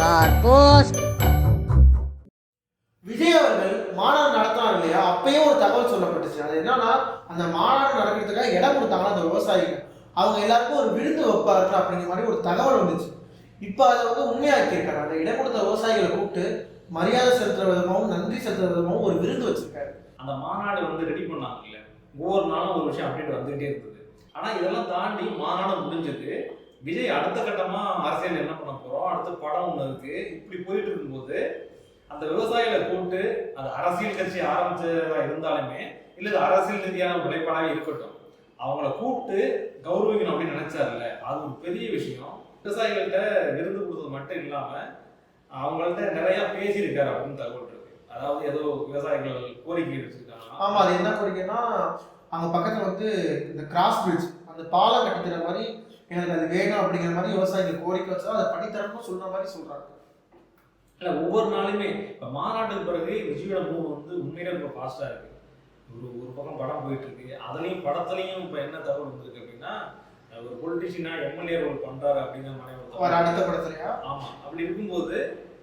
கார்போஸ். விஜய் அவர்கள் மாநாடு நடத்தினார் இல்லையா? அப்பயும் ஒரு தகவல் சொல்லப்பட்டுச்சு. அது என்னன்னா அந்த மாநாடு நடக்கிறதுக்காக இடம் கொடுத்தாங்களா அந்த விவசாயிகள்? அவங்க எல்லாருக்கும் ஒரு விருந்து வைப்பார்கள் அப்படிங்கிற மாதிரி ஒரு தகவல் வந்துச்சு. இப்போ அதை வந்து உண்மையாக்கியிருக்காரு அந்த இடம் கொடுத்த விவசாயிகளை கூப்பிட்டு மரியாதை செலுத்துற விதமாகவும் நன்றி செலுத்துற விதமாகவும் ஒரு விருந்து வச்சிருக்காரு. அந்த மாநாடு வந்து ரெடி பண்ணாங்கல்ல ஒவ்வொரு நாளும் ஒரு விஷயம் அப்டேட் வந்துகிட்டே இருந்தது. ஆனா இதெல்லாம் தாண்டி மாநாடு முடிஞ்சது. விஜய் அடுத்த கட்டமா அரசியல் என்ன பண்ண போறோம்? அடுத்த படம் ஒண்ணு இருக்கு. இப்படி போயிட்டு இருக்கும்போது அந்த விவசாயிகளை கூப்பிட்டு அது அரசியல் கட்சி ஆரம்பிச்சதா இருந்தாலுமே இல்ல இது அரசியல் ரீதியான உழைப்பாடாக இருக்கட்டும் அவங்கள கூப்பிட்டு கௌரவிக்கணும் அப்படின்னு நினைச்சாருல்ல அது ஒரு பெரிய விஷயம். விவசாயிகள்கிட்ட விருந்து கொடுத்தது மட்டும் இல்லாம அவங்கள்ட்ட நிறைய பேசியிருக்காரு அப்படின்னு தகவல் இருக்கு. அதாவது ஏதோ விவசாயிகள் கோரிக்கை வச்சிருக்காங்க ஆமா அது என்ன கோரிக்கைன்னா அங்க பக்கத்துல வந்து இந்த கிராஸ் பிரிட்ஜ் அந்த பாலம் கட்டித்தர மாதிரி எனக்கு அது வேணும் அப்படிங்கிற மாதிரி விவசாயிகள் கோரிக்கை வச்சா அதை பண்ணித்தரணும் சொல்ற மாதிரி சொல்றாங்க. இல்ல ஒவ்வொரு நாளுமே இப்ப மாநாட்டுக்கு பிறகு விஜயோட மூவ் வந்து உண்மையிலே ரொம்ப ஃபாஸ்டா இருக்கு. ஒரு ஒரு பக்கம் படம் போயிட்டு இருக்கு. அதுலயும் படத்துலயும் இப்ப என்ன தகவல் வந்திருக்கு அப்படின்னா ஒரு பொலிட்டிஷியனா எம்எல்ஏ ரோல் பண்றாரு அப்படிங்கிற மாதிரி. அடுத்த படத்துலயா? ஆமா. அப்படி இருக்கும்போது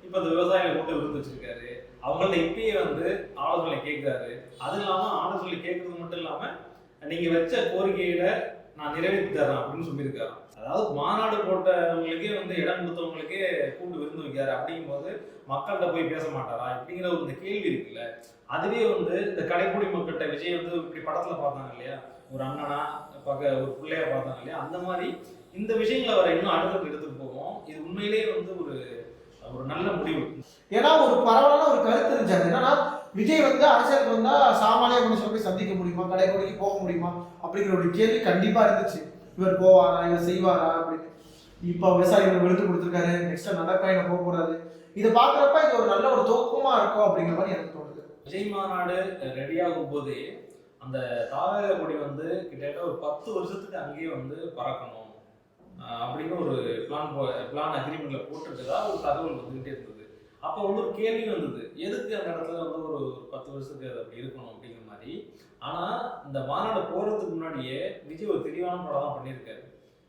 இப்ப இந்த விவசாயிகளை கூட்டு விருந்து வச்சிருக்காரு. அவங்கள்ட்ட இப்பயே வந்து ஆலோசனை கேட்கிறாரு அது இல்லாம ஆலோசனை கேட்கறது மட்டும் இல்லாம நீங்க வச்ச கோரிக்கையில நான் நிறைவேற்றி தரேன் அப்படின்னு சொல்லியிருக்காரு. அதாவது மாநாடு போட்டவங்களுக்கே வந்து இடம் கொடுத்தவங்களுக்கே கூட்டு விருந்து வைக்காரு அப்படிங்கும்போது மக்கள்கிட்ட போய் பேச மாட்டாரா? இப்படிங்கிற ஒரு இந்த கேள்வி இருக்குல்ல. அதுவே வந்து இந்த கடைக்குடி மக்கள்கிட்ட விஜய் வந்து இப்படி படத்துல பார்த்தாங்க இல்லையா? ஒரு அண்ணனா பக்க ஒரு பிள்ளைய பார்த்தாங்க இல்லையா? அந்த மாதிரி இந்த விஷயங்களை வர இன்னும் அடுத்தது எடுத்துட்டு போவோம். இது உண்மையிலேயே வந்து ஒரு ஒரு நல்ல முடிவு. ஏன்னா ஒரு பரவலான ஒரு கருத்து இருந்துச்சு. என்னன்னா விஜய் வந்து அரசியலுக்கு வந்தா சாமானிய மனுஷன் போய் சந்திக்க முடியுமா? கடைக்கோடிக்கு போக முடியுமா? அப்படிங்கிற ஒரு கேள்வி கண்டிப்பா இருந்துச்சு. இவர் போவாரா இவர் செய்வாரா அப்படின்னு. இப்போ விவசாயிகள் விழுந்து கொடுத்துருக்காரு. நெக்ஸ்ட் நடைப்பயணம் போக போறாரு. இதை பாக்குறப்ப இது ஒரு நல்ல ஒரு தோக்கமா இருக்கும் அப்படிங்கிற மாதிரி எனக்கு தோணுது. விஜய் மாநாடு ரெடியாகும் போதே அந்த தாவர கொடி வந்து கிட்டத்தட்ட ஒரு பத்து வருஷத்துக்கு அங்கேயே வந்து பறக்கணும். அப்படின்னு ஒரு பிளான் பிளான் அக்ரிமெண்ட்ல போட்டிருக்கதா ஒரு தகவல் வந்துகிட்டே இருந்தது. அப்போ வந்து ஒரு கேள்வி வந்தது. எதுக்கு அந்த இடத்துல வந்து ஒரு வருஷத்துக்கு அது அப்படி இருக்கணும் அப்படிங்கிற மாதிரி. ஆனால் இந்த மாநாடு போகிறதுக்கு முன்னாடியே விஜய் ஒரு தெளிவான படம் தான் பண்ணியிருக்காரு.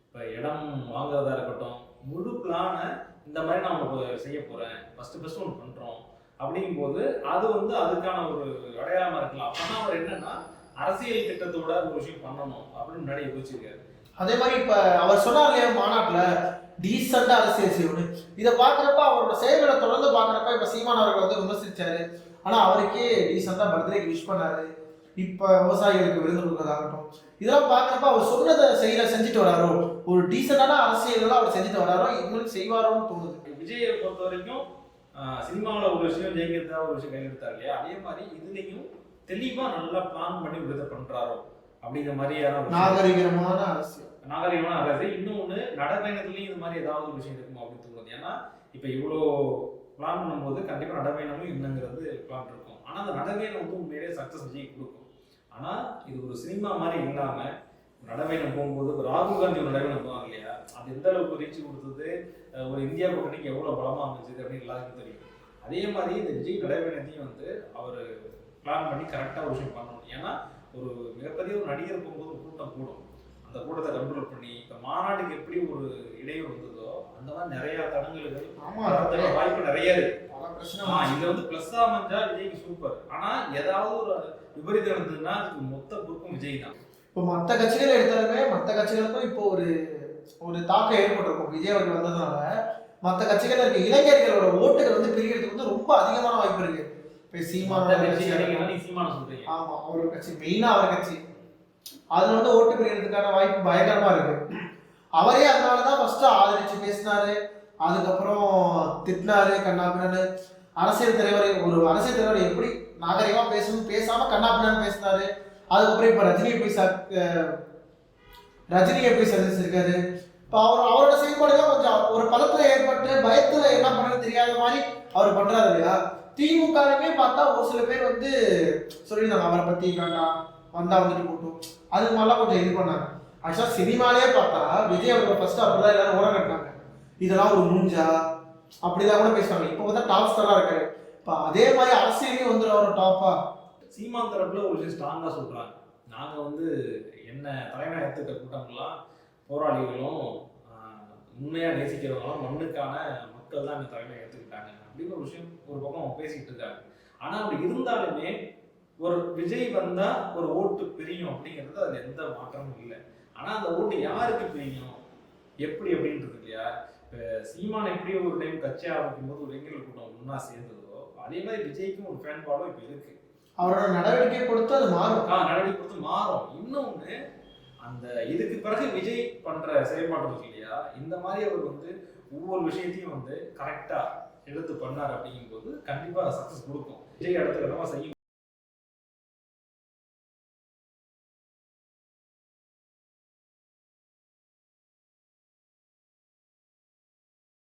இப்போ இடம் வாங்குறதா இருக்கட்டும் முழு பிளானை இந்த மாதிரி நான் உங்களுக்கு செய்ய போகிறேன் ஃபஸ்ட்டு ஃபஸ்ட்டு ஒன்று பண்ணுறோம் அப்படிங்கும்போது அது வந்து அதுக்கான ஒரு அடையாளமாக இருக்கலாம். அப்பனா அவர் என்னன்னா அரசியல் திட்டத்தோட ஒரு விஷயம் பண்ணணும் அப்படின்னு முன்னாடி யோசிச்சிருக்காரு. அதே மாதிரி இப்ப அவர் சொன்னார் இல்லையா மாநாட்டில் டீசெண்டாக அரசியல் செய்யணும் இதை பார்க்குறப்ப அவரோட செயல்களை தொடர்ந்து பார்க்குறப்ப இப்போ சீமான் அவர்கள் வந்து விமர்சித்தாரு ஆனா அவருக்கே டீசெண்டா பர்த்டேக்கு விஷ் பண்ணாரு. இப்ப விவசாயிகளுக்கு விருது கொடுக்கறதாகட்டும். இதெல்லாம் பாக்குறப்ப அவர் சொன்னதை செய்யற செஞ்சுட்டு வராரோ? ஒரு டீசெண்டான அரசியல் அவர் செஞ்சுட்டு வராரோ? இன்னும் செய்வாரோன்னு தோணுது. விஜயை பொறுத்த வரைக்கும் சினிமாவில் ஒரு விஷயம் ஜெயிக்கிறதா ஒரு விஷயம் கையெழுத்தார் இல்லையா? அதே மாதிரி இதுலயும் தெளிவா நல்லா பிளான் பண்ணி ஒரு இதை பண்றாரோ? அப்படிங்கிற மாதிரியான. நாகரிகமான அரசியல். நாகரிகமான அரசு இன்னொன்று நடைபயணத்துலேயும் இது மாதிரி ஏதாவது ஒரு விஷயம் இருக்குமா அப்படின்னு தோணுது. ஏன்னா இப்போ இவ்வளோ பிளான் பண்ணும்போது கண்டிப்பாக நடைபயணமும் என்னங்கிறது பிளான் இருக்கும். ஆனால் அந்த நடைபயணம் வந்து உண்மையிலே சக்ஸஸ் விஜய் கொடுக்கும். ஆனால் இது ஒரு சினிமா மாதிரி இல்லாமல் நடைபயணம் போகும்போது ராகுல் காந்தி ஒரு நடைபயணம் போவாங்க இல்லையா? அது எந்த அளவுக்கு ரீச் கொடுத்தது? ஒரு இந்தியா கூட்டணிக்கு எவ்வளோ பலமாக அமைஞ்சது அப்படின்னு எல்லாருக்கும் தெரியும். அதே மாதிரி இந்த விஜய் நடைபயணத்தையும் வந்து அவர் பிளான் பண்ணி கரெக்டாக ஒரு விஷயம் பண்ணணும். ஏன்னா ஒரு மிகப்பெரிய ஒரு நடிகர் போகும்போது ஒரு கூட்டம் கூடும். அந்த கூட்டத்தை கண்ட்ரோல் பண்ணி இப்போ மாநாட்டுக்கு எப்படி ஒரு இடையூறு வந்ததோ அந்த மாதிரி நிறைய தடங்கல்கள் வாய்ப்பு நிறைய இது வந்து பிளஸ் அமைஞ்சா விஜய்க்கு சூப்பர் ஆனா ஏதாவது ஒரு விபரீதம் இருந்ததுன்னா அதுக்கு மொத்த பொறுப்பும் விஜய் தான். இப்போ மற்ற கட்சிகள் எடுத்தாலுமே மற்ற கட்சிகளுக்கும் இப்போ ஒரு ஒரு தாக்கம் ஏற்பட்டிருக்கும். விஜய் அவர்கள் வந்ததுனால மற்ற கட்சிகள் இருக்க இளைஞர்களோட ஓட்டுகள் வந்து பிரிக்கிறதுக்கு வந்து ரொம்ப அதிகமான வாய்ப்பு இருக்கு. இப்போ சீமான சீமான சொல்றீங்க. ஆமா அவர் கட்சி மெயினா அவர் கட்சி. அதில் வந்து ஓட்டு பிரிகிறதுக்கான வாய்ப்பு பயங்கரமாக இருக்குது அவரே அதனால தான் ஃபஸ்ட்டு ஆதரித்து பேசினாரு. அதுக்கப்புறம் திட்டினாரு கண்ணாபின்னு அரசியல் தலைவர் ஒரு அரசியல் தலைவர் எப்படி நாகரிகமாக பேசணும் பேசாமல் கண்ணாபின்னு பேசினாரு. அதுக்கப்புறம் இப்போ ரஜினி போய் ச- ரஜினியை போய் சந்திச்சிருக்காரு. இப்போ அவர் அவரோட செயல்பாடுலாம் கொஞ்சம் ஒரு பதத்தில் ஏற்பட்டு பயத்தில் என்ன பண்ணுறது தெரியாத மாதிரி அவர் பண்ணுறாரு இல்லையா? திமுகவுமே பார்த்தா ஒரு சில பேர் வந்து சொல்லியிருந்தாங்க அவரை பற்றி வேண்டாம் வந்தால் வந்துட்டு போட்டோம். அது மாதிரிலாம் கொஞ்சம் இது பண்ணாங்க. ஆக்சுவலாக சினிமாலே பார்த்தா விஜய் அவர்கள் ஃபர்ஸ்ட் அப்படிதான் எல்லாரும் உரம் கட்டினாங்க. இதெல்லாம் ஒரு மூஞ்சா? அப்படிதான் கூட பேசுவாங்க. இப்போ பார்த்தா டாப் ஸ்டாராக இருக்காரு. இப்போ அதே மாதிரி அரசியலையும் வந்துடும் அவர் டாப்பா சீமான் தரப்புல ஒரு விஷயம் ஸ்ட்ராங்காக சொல்கிறாங்க நாங்கள் வந்து என்ன எடுத்துருக்க கூட்டங்கள்லாம் போராளிகளும் உண்மையாக நேசிக்கிறவங்களும் மண்ணுக்கான மக்கள் தான் இந்த தலைமை எடுத்துக்கிட்டாங்க அப்படின்னு ஒரு விஷயம் ஒரு பக்கம் பேசிக்கிட்டு இருக்காங்க ஆனால் அப்படி இருந்தாலுமே ஒரு விஜய் வந்தா ஒரு ஓட்டு பிரியும் அப்படிங்கிறது அதுல எந்த மாற்றமும் இல்லை. ஆனா அந்த ஓட்டு யாருக்கு பிரியும்? எப்படி அப்படின்றது இல்லையா? இப்ப சீமான் எப்படி ஒரு டைம் கட்சி ஆரம்பிக்கும் போது ஒரு இளைஞர்கள் கூட்டம் ஒன்னா சேர்ந்ததோ அதே மாதிரி விஜய்க்கும் ஒரு ஃபேன் பாலும் இப்ப இருக்கு. அவரோட நடவடிக்கை பொறுத்து அது மாறும். ஆ, நடவடிக்கை பொறுத்து மாறும். இன்னொன்னு அந்த இதுக்கு பிறகு விஜய் பண்ற செயல்பாடு இருக்கு இல்லையா? இந்த மாதிரி அவர் வந்து ஒவ்வொரு விஷயத்தையும் வந்து கரெக்டா எடுத்து பண்ணார் அப்படிங்கும்போது கண்டிப்பா சக்சஸ் கொடுக்கும். விஜய் அடுத்த கட்டமா செய்யும்.